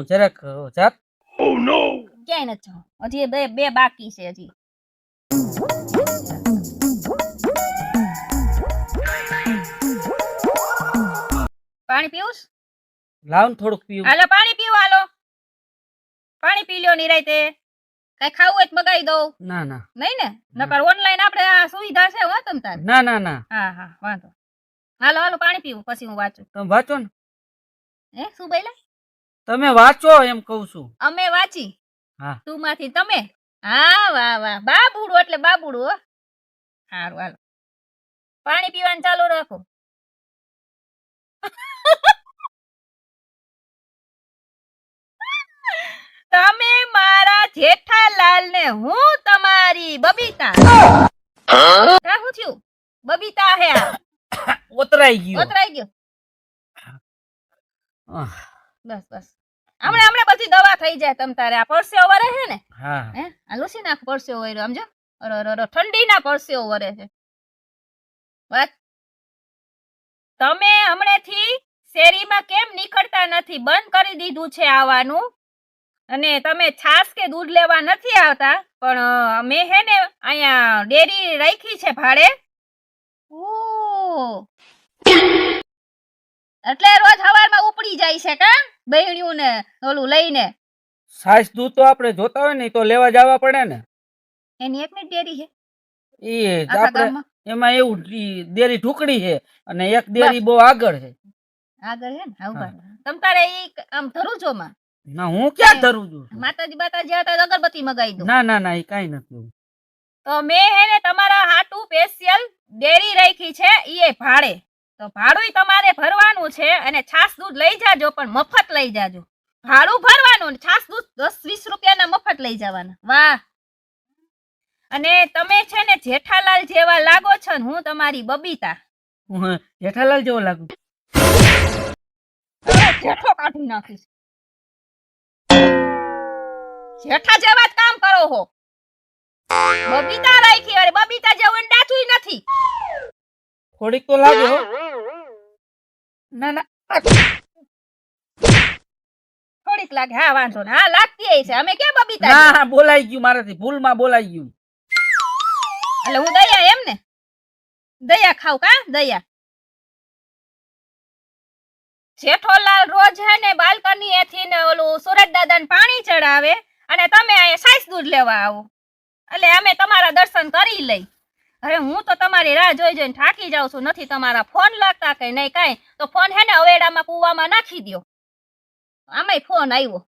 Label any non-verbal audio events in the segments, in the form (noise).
હું જરાક જાત. ક્યાંય નથી જવું. હજી બે બે બાકી છે હજી. પાણી પીવું? લાવ થોડુંક પીવું. હાલો પાણી પીવું હાલો. પાણી પી લ્યો નિરાયતે કઈ ખાવું હોય તો મગાવી દઉં. ના ના. નહીં ને? નકર ઓનલાઈન આપણે આ સુવિધા છે હો તમ તાર. ના ના ના. હા હા વાંધો. હાલો હાલો પાણી પીવું પછી હું વાંચું. તમે વાંચો ને. હે શું બોલ્યા? તમે વાંચો એમ કહું છું. અમે વાંચી? હા. તું માંથી તમે? હા વાહ વાહ. બાબુડો એટલે બાબુડો હો. હાલો. પાણી પીવાનું ચાલુ રાખો. તમે મારા જેઠાલાલ ને હું તમારી બબીતા? રાખું શું થયું? બબીતા હે આ. (coughs) ઓતરાઈ ગયો. ઓતરાઈ ગયો. બસ બસ. હમણાં હમણાં બધી દવા થઈ જાય તમ તારે. આ પરસેવો વરે છે ને? હા. હે? આ લૂસી નાખ પરસેવો વર્યો સમજો? અરે અરે ઠંડી ના પરસેવો વરે છે. વાત? તમે હમણેથી શેરીમાં કેમ નીકળતા નથી? બંધ કરી દીધું છે આવવાનું. અને તમે છાસ કે દૂધ લેવા નથી આવતા? પણ મેં હે ને અહીંયા ડેરી રાખી છે ભાડે. ઓહ. એટલે રોજ સવારમાં ઉપડી જાય છે કા બહેણ્યું ને ઓલું લઈને. સાસ દૂધ તો આપણે જોતા હોય ને તો લેવા જવા પડે ને. એની એકની જ ડેરી છે. એ આપણે એમાં એવું ડેરી ઢુકડી છે અને એક ડેરી બહુ આગળ છે. આગળ છે ને? હા તમ તારે ઈ આમ ધરું માં? ના હું ક્યાં ધરું છું? માતાજી બાતાજી હતા અગરબત્તી મગાવી દો. ના ના ના એ કાઈ નથી તો મેં હે ને તમારા હાટુ સ્પેશિયલ ડેરી રાખી છે ઈ એ ભાડે. તો ભાડું તમારે ભરવાનું છે અને છાસ દૂધ લઈ જાજો પણ મફત લઈ જાજો. ભાડું ભરવાનું છાસ દૂધ દસ વીસ રૂપિયાના મફત લઈ જવાના. વાહ! અને તમે છે ને જેઠાલાલ જેવા લાગો છો ને હું તમારી બબીતા. હું જેઠાલાલ જેવો લાગુ. જેઠો કાઢી નાખીશ. જેઠા જેવા જ કામ કરો હો. બબીતા રાખી અરે બબીતા જેવું ડાચું નથી. થોડીક તો લાગે ના ના થોડીક લાગે. હા વાંધો ને હા લાગતી છે. અમે કેમ બબીતા હા હા બોલાઈ ગયું મારાથી. ભૂલમાં બોલાઈ ગયું. એટલે હું દયા એમ ને? દયા ખાવ કા? દયા. જેઠોલાલ રોજ હે ને બાલ્કની એથી ને ઓલું સુરત દાદાને પાણી ચડાવે અને તમે અહીંયા સાઈસ દૂધ લેવા આવો. એટલે અમે તમારા દર્શન કરી લઈ. અરે હું તો તમારી રાહ જોઈ જોઈને થાકી જાઉં છું. નથી તમારા ફોન લાગતા કે નહીં કાંઈ? તો ફોન હે ને અવેડામાં કૂવામાં નાખી દ્યો. આમાંય ફોન આવ્યો.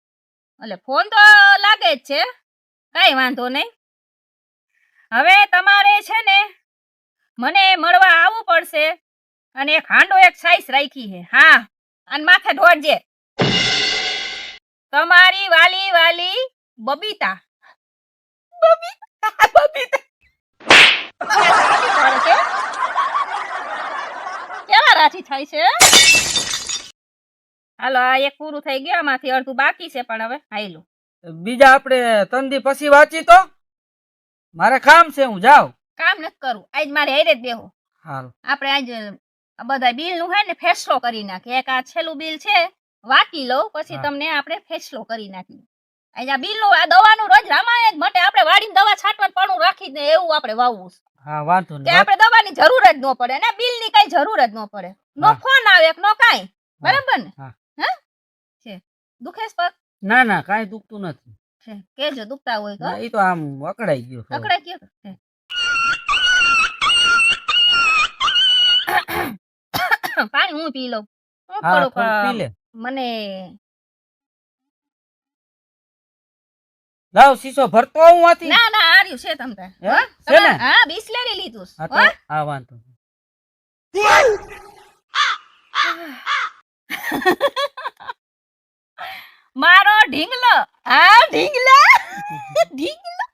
એટલે ફોન તો લાગે જ છે. કાંઈ વાંધો નહીં. હવે તમારે છે ને મને મળવા આવવું પડશે. અને એક હાંડો એક સાઈઝ રાખી છે. હા. અને માથે ઢોળજે તમારી વાલી વાલી બબીતા. બબીતા? બબીતા? કેવા રાજી થાય છે? હાલો આ એક પૂરું થઈ ગયું આમાંથી અડધું બાકી છે પણ હવે આયલું બીજા આપણે તંદી પછી વાંચી તો? મારે કામ છે હું જાઉં. કામ નથી કરું આજ મારે હારે જ બેહો હારું. આપણે આજ બધા બિલનું હે ને ફેસલો કરી નાખીએ. એક આ છેલ્લું બિલ છે વાંચી લઉં પછી તમને આપણે ફેસલો કરી નાખીએ. અહીંયા બિલનું આ દવાનું રોજ રામાયણ જ માટે. આપણે વાડીને દવા છાંટવાનું પણ રાખી દે એવું આપણે વાવવું છે. હા વાંધો કે નહીં આપણે દવાની જરૂર જ ન પડે ને બિલની કઈ જરૂર જ ન પડે. નો ફોન આવે એક નો કાઈ બરાબર ને? હા. છે. દુખેશ પગ? ના ના કાઈ દુખતું નથી. કેજો દુખતા હોય તો. એ તો આમ અકડાઈ ગયો અકડાઈ ગયો? પાણી હું પી લઉં? હું થોડુંક પી લે. મને લાવ શીશો ભરતો હું આથી ના ના આર્યું છે તમને હે? છે ને? હા બિસ્લેરી લીધું છે. હા તો હા વાંધો મારો ઢીંગલો હા ઢીંગલા ઢીંગલા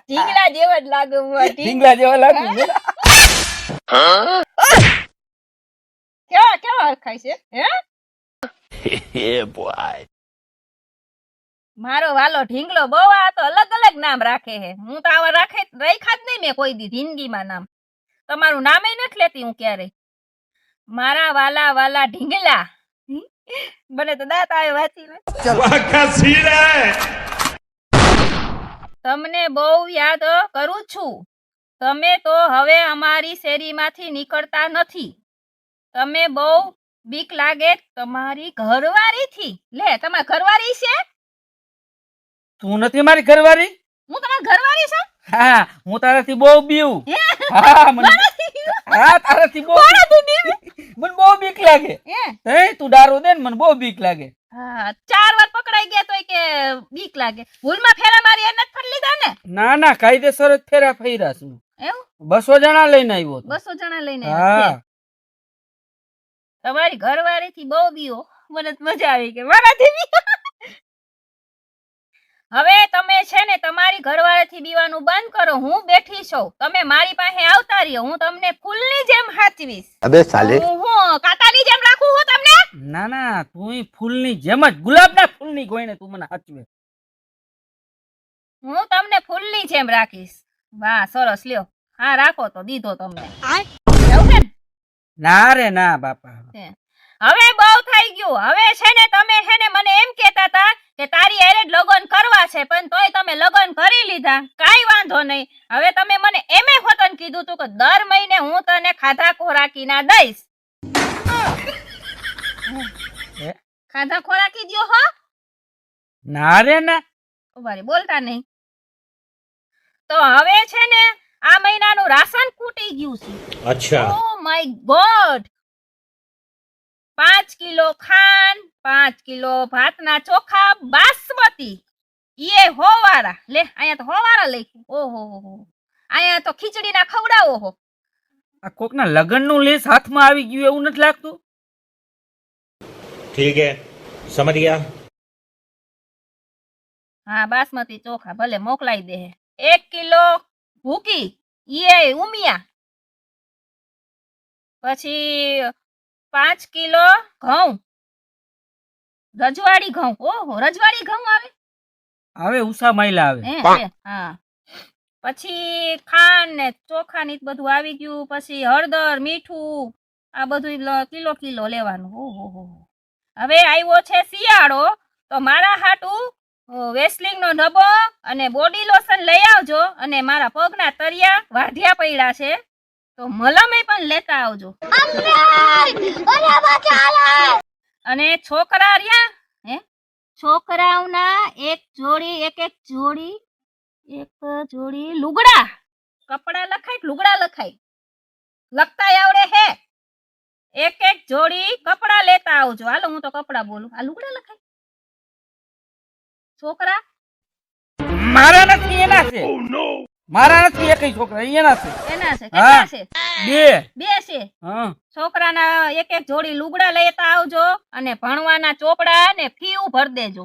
ઢીંગલા જેવો જ લાગે હું આ ઢીંગલા જેવા લાગુ. કેવા કેવા ખાય છે હે (laughs) એ boy. મારો વાલો ઢીંગલો બહુ આ તો અલગ અલગ નામ રાખે હે હું તો આવા રાખે રાખ્યા જ નહીં મેં કોઈ દી જિંદગીમાં નામ. તમારું નામે નથી લેતી હું ક્યારેય. મારા વાલા વાલા ઢીંગલા? મને તો દાંત આવે વાંચી લે. તમને બહુ યાદ કરું છું. તમે તો હવે અમારી શેરીમાંથી નીકળતા નથી. તમે બહુ બીક લાગે તમારી ઘરવાળીથી. લે તમારી ઘરવાળી છે? તું નથી મારી ઘરવાળી? હું તમારી ઘરવાળી છું? હા હું તારાથી બહુ બીવ. હા? મને હા તારાથી બહુ? મને બહુ બીક લાગે. હે? તું દારૂ દે ને મને બહુ બીક લાગે. ચાર વાર પકડાઈ ગયા તોય કે બીક લાગે. ભૂલમાં ફેરા મારી એને ફરી લીધા ને? ના ના કાયદેસર જ ફેરા ફર્યા છું. એવું? બસો જણા લઈને આવ્યો બસો જણા લઈને હા. તમારી ઘરવાળી થી બહુ બીઓ મને મજા આવી કે મારાથી બી હવે તમે છે ને તમારી ઘરવાળાથી બીવાનું બંધ કરો હું બેઠી છું. તમે મારી પાસે આવતા રહ્યો હું તમને ફૂલની જેમ હાચવીશ. અબે સાલે. હું કાતાની જેમ રાખું હું તમને? ના ના તું ફૂલની જેમ જ ગુલાબના ફૂલની ગોઈને તું મને હાચવે. હું તમને ફૂલની જેમ રાખીશ. વાહ સરસ લ્યો. હા રાખો તો દીધો તમને. ના રે ના બાપા. હવે બહુ થઈ ગયું. હવે છે ને તમે છે ને મને એમ કહેતા હતા કે તારી એરે લગન કરવા છે પણ તોય તમે લગન કરી લીધા. કાઈ વાંધો નહીં. હવે તમે મને એમે ખોતન કીધું તું કે દર મહિને હું તને ખાધા ખોરાકી ના દઈશ. ખાધા ખોરાકી દયો હો. ના રે ના. ઉભારી બોલતા નહીં. તો હવે છે ને આ મહિનાનું રાશન કૂટી ગયું છે. અચ્છા. ઓ માય ગોડ पाँच किलो खान पाँच किलो भात ना चोखा बासमती। ये हो वारा ले आया तो हो वारा ले ओ हो हो। हो आया तो खिचड़ी ना खवड़ा ओ हो आ कोक ना लगन नो ले साथ में आवी गयो एवं नत लागतो ठीक है समझ गया हाँ बासमती चोखा भले मोकलाई दे एक किलो भूकी ये उमिया पची પાંચ કિલો ઘઉં. રજવાડી ઘઉં. ઓહો રજવાડી ઘઉં આવે? આવે ઉષા માયલા આવે. હા પછી ખાંડ ને ચોખા ને બધું આવી ગયું. પછી હળદર મીઠું આ બધું કિલો કિલો લેવાનું. ઓહો હો હો. હવે આવ્યો છે શિયાળો તો મારા હાટું વેસલિંગ નો ડબ્બો અને બોડી લોશન લઈ આવજો અને મારા પગના તરિયા વાઢિયા પડ્યા છે. તો મલમે પણ લેતા આવજો. અને છોકરા રહ્યા હે? છોકરાઓના એક જોડી એક એક જોડી એક જોડી લુગડા. કપડા લખાય લુગડા લખાય? લખતા આવડે હે? એક એક જોડી કપડા લેતા આવજો. હાલો હું તો કપડા બોલું. આ લુગડા લખાય? છોકરા? મારા નથી એના છે. મારા નથી એકય છોકરા એના છે. એના છે કેટલા છે? બે. બે છે? હા. છોકરાના એક એક જોડી લુગડા લેતા આવજો અને ભણવાના ચોપડા ને ફી ભર દેજો.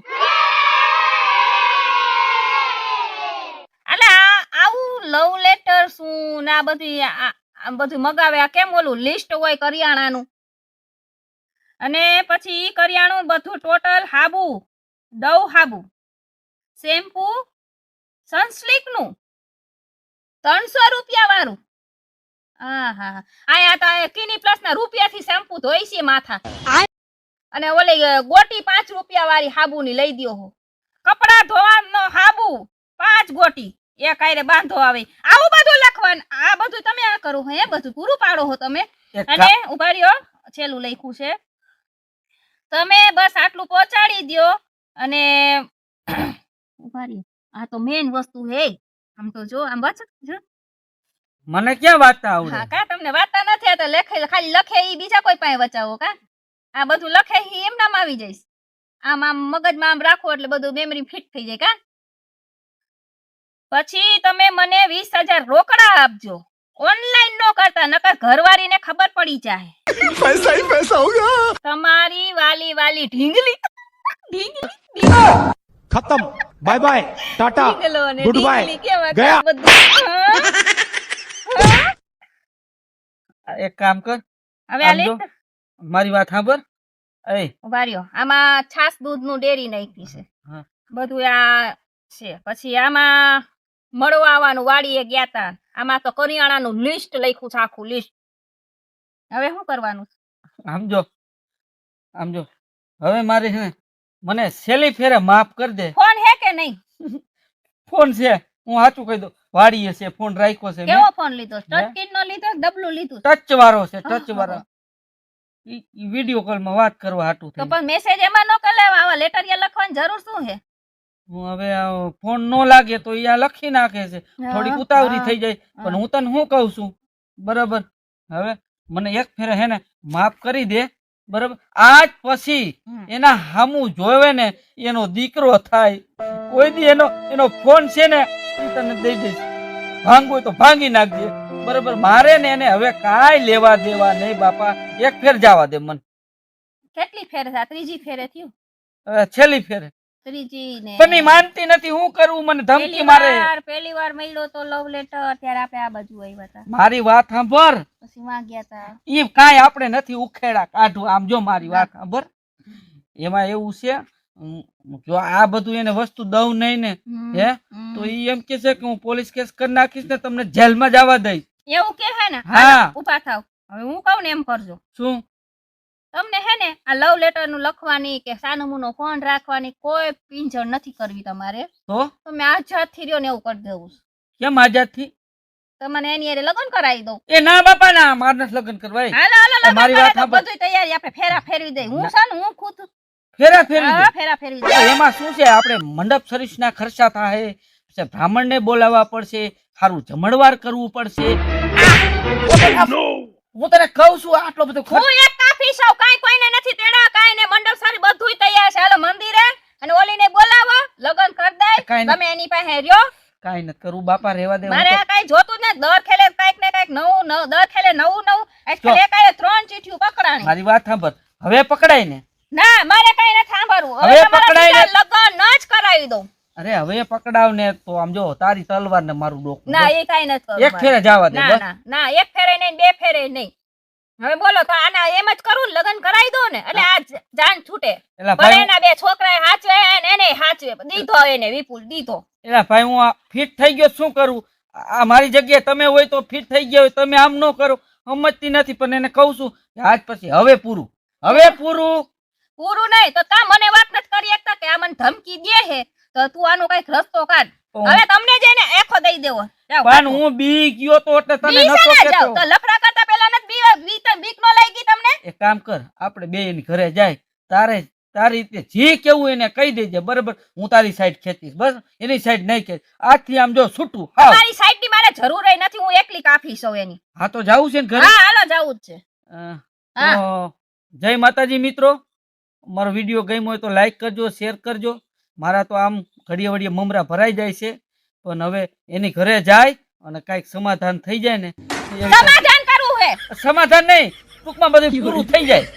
અલા આવું લવ લેટર શું ને આ બધી બધું મગાવે આ કેમ ઓલું લિસ્ટ હોય કરિયાણાનું? અને પછી ઈ કરિયાણું બધું ટોટલ હાબુ ડવ હાબુ. શેમ્પુ સનસ્લિકનું. ત્રણસો રૂપિયા વાળું. હા હા. આયા તો કિની પ્લસ ના રૂપિયા થી શેમ્પુ ધોઈ છે માથા. અને ઓલી ગોટી પાંચ રૂપિયા વાળી હાબુ ની લઈ દો હો. કપડા ધોવાનો હાબુ પાંચ ગોટી. એક કાયરે બાંધો આવે. આવું બધું લખવાનું. આ બધું તમે આ કરો હે બધું પૂરું પાડો હો તમે. અને ઊભા રહ્યો છેલ્લું લખ્યું છે. તમે બસ આટલું પહોંચાડી દ્યો અને ઊભા રહ્યો. આ તો મેઈન વસ્તુ હે. આમ તો જો આમ વાંચો જો. મને ક્યાં વાંચતા આવડે? કા તમને વાંચતા નથી તો લખે ખાલી લખે ઈ બીજા કોઈ પાસે વચાવો કા? આ બધું લખે ઈ એમ નામ આવી જઈશ. આમ આમ મગજમાં આમ રાખો એટલે બધું મેમરી ફિટ થઈ જાય કા? પછી તમે મને વીસ હજાર રોકડા આપજો. ઓનલાઈન નો કરતા નકર ઘરવાળી ને ખબર પડી જાય. પૈસા હી પૈસા હોગા તમારી વાલી વાલી ઢીંગલી ઢીંગલી. ખતમ. Bye bye Tata goodbye ગયા. એક કામ કર. હવે મારી વાત સાંભળ. એ. ઉભાર્યો આમાં છાસ દૂધનું ડેરી નાખી છે. બધું આ છે. પછી આમાં મળવા આવવાનું વાડીએ ગયા તા. આમાં તો કરિયાણાનું લિસ્ટ લખ્યું છે આખું લિસ્ટ હવે શું કરવાનું? સમજો સમજો હવે મારે મને સેલી ફેરે માફ કરી દે. નહીં. (laughs) ફોન છે હું સાચું કહી દઉં વાડીએ છે ફોન રાખ્યો છે કેવો ફોન લીધો? ટચ સ્ક્રીન નો લીધો ડબલું લીધું? ટચ વાળો છે ટચ આહા. વિડિયો કોલમાં વાત કરવા હાટું તો પણ મેસેજ એમાં ન કરે આવા લેટરિયા લખવાની જરૂર શું છે? હું હવે આ ફોન નો લાગે તો આ લખી નાખે છે. થોડીક ઉતાવળી થઈ જાય પણ હું તને શું કહું છું? બરાબર? હવે મને એક ફેરે હે ને માફ કરી દે. બરાબર? આજ પછી એના હામું જોવે ને એનો દીકરો થાય. કોઈ દી એનો એનો ફોન છે ને એ તને દઈ દઈશ. ભાંગવું તો ભાંગી નાખજે. બરાબર? મારે ને એને હવે કાંઈ લેવા દેવા નહીં બાપા. એક ફેર જવા દે મન. કેટલી ફેરે છે ત્રીજી ફેરે થયું? છેલ્લી ફેરે. ત્રીજી ને માનતી નથી હું કરું મને ધમકી મારે. પહેલી વાર મળ્યો તો લવ લેટર ત્યારે આપણે આ બાજુ આવ્યા હતા. મારી વાત સાંભળ. પછી માં ગયા હતા ઈ કાંઈ આપણે નથી ઉખેડા કાઢવું આમ જો મારી વાત સાંભળ. એમાં એવું છે જો આ બધું એને વસ્તુ દઉં નહીં ને હે તો ઈ એમ કે છે કે હું પોલીસ કેસ કરી નાખીશ ને તમને જેલમાં જવા દઈશ. એવું કે હે ને? હા. ઊભા થાવ. હવે હું કહું ને એમ કરજો. શું? તમને હે ને આ લવ લેટરનું લખવાની કે સાનુમુનો ફોન રાખવાની કોઈ પિંજણ નથી કરવી તમારે. તો? તમે આઝાદથી રહ્યો ને એવું કરી દેવું. કેમ આઝાદથી તમને એની હારે લગ્ન કરાવી દઉં એ ના બાપા ના માર નથી લગ્ન કરવા હાલો હાલો મારી વાત દઉં. તૈયારી આપણે ફેરા ફેરવી દઈ. હું છે હું ખુદ ફેરા ફેરવી ફેરા ફેરવી દઈ. એમાં શું છે? આપણે મંડપ સરીસ ના ખર્ચા થાય બ્રાહ્મણ બ્રાહ્મણને બોલાવવા પડશે સારું જમણવાર કરવું પડશે. હું તને કહું છું આટલો બધો હું એક કાફી સૌ કાઈ કોઈને નથી તેડા કાંઈ ને મંડપ સારી બધુંય તૈયાર છે. હાલો મંદિરે અને ઓલીને બોલાવો લગન કર દે. તમે એની પાસે રહ્યો. કાઈ ન કરું બાપા રહેવા દે મારે કાઈ જોતું નથી. દર ખેલે કાઈક ને કાઈક નવું ન દર ખેલે નવું નવું. એટલે કાઈ ત્રણ ચીઠીઓ પકડાણી. મારી વાત સાંભળ. હવે પકડાય ને? ના મારે કાઈ નથી સાંભળવું. હવે પકડાય પકડાઈને- સીધા જ કરાવી દઉં. અરે હવે પકડાવ ને તો આમ જો તારી તલવાર ને મારું ડોકું ના. એ કાંઈ નથી એક ફેરે જવા દે ના એક ફેરે નહીં બે ફેરે નહીં. હવે બોલો તો આના એમ જ કરું લગ્ન કરાવી દો ને એટલે આ જાન છૂટે. ભલે એના બે છોકરા હાચવે એને હાચવે દીધો એને વિપુલ દીધો. એલા ભાઈ હું ફિટ થઈ ગયો શું કરું? આ મારી જગ્યાએ તમે હોય તો ફિટ થઈ ગયા હોય તમે આમ ન કરો. સમજતી નથી પણ એને કહું છું કે આજ પછી હવે પૂરું. હવે પૂરું? પૂરું. નહીં તો તા મને વાત નથી કરી એકતા કે આ મને ધમકી દે છે તો તું આનો કંઈક રસ્તો કાઢ. હવે તમને જઈને એખો દઈ દેવો. પણ હું બી ગયો તો એટલે તને નતો છે. કહેતો તો લફડા કરતા પહેલા ન બી બી બીક બીક નો લાગી તમને. એક કામ કર આપણે બે એની ઘરે જાય. તારે તારી રીતે જે કેવું એને કહી દેજે બરાબર? હું તારી સાઈડ ખેતીશ બસ? એની સાઈડ નહીં ખેંચ. આજથી આમ જો છૂટું. હા મારી સાઈડની મારે જરૂર નથી હું એકલી કાફી સૌ એની. હા તો જાવું છે ને ઘરે? હા હાલો જાવું જ છે. જય માતાજી મિત્રો. મારો વીડિયો ગમ્યો હોય તો લાઈક કરજો શેર કરજો. મારા તો આમ ઘડીએ વડીએ મમરા ભરાઈ જાય છે પણ હવે એની ઘરે જાય અને કાંઈક સમાધાન થઈ જાય ને સમાધાન કરવું હે? સમાધાન નહીં ટૂંકમાં બધું પૂરું થઈ જાય.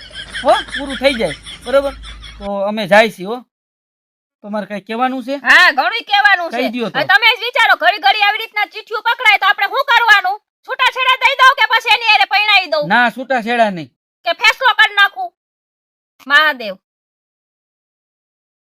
હો પૂરું થઈ જાય બરોબર? તો અમે જાય છીએ હો. તમારે કઈ કહેવાનું છે? હા ઘણું કહેવાનું છે. તમે જ વિચારો ઘડી ઘડી આવી રીતના ચીઠીઓ પકડાય તો આપણે શું કરવાનું? છૂટા છેડા દઈ દઉં કે પછી એની એરે પૈણાવી દઉં? ના છૂટા છેડા નહીં. કે ફેસલો કરી નાખું? મહાદેવ.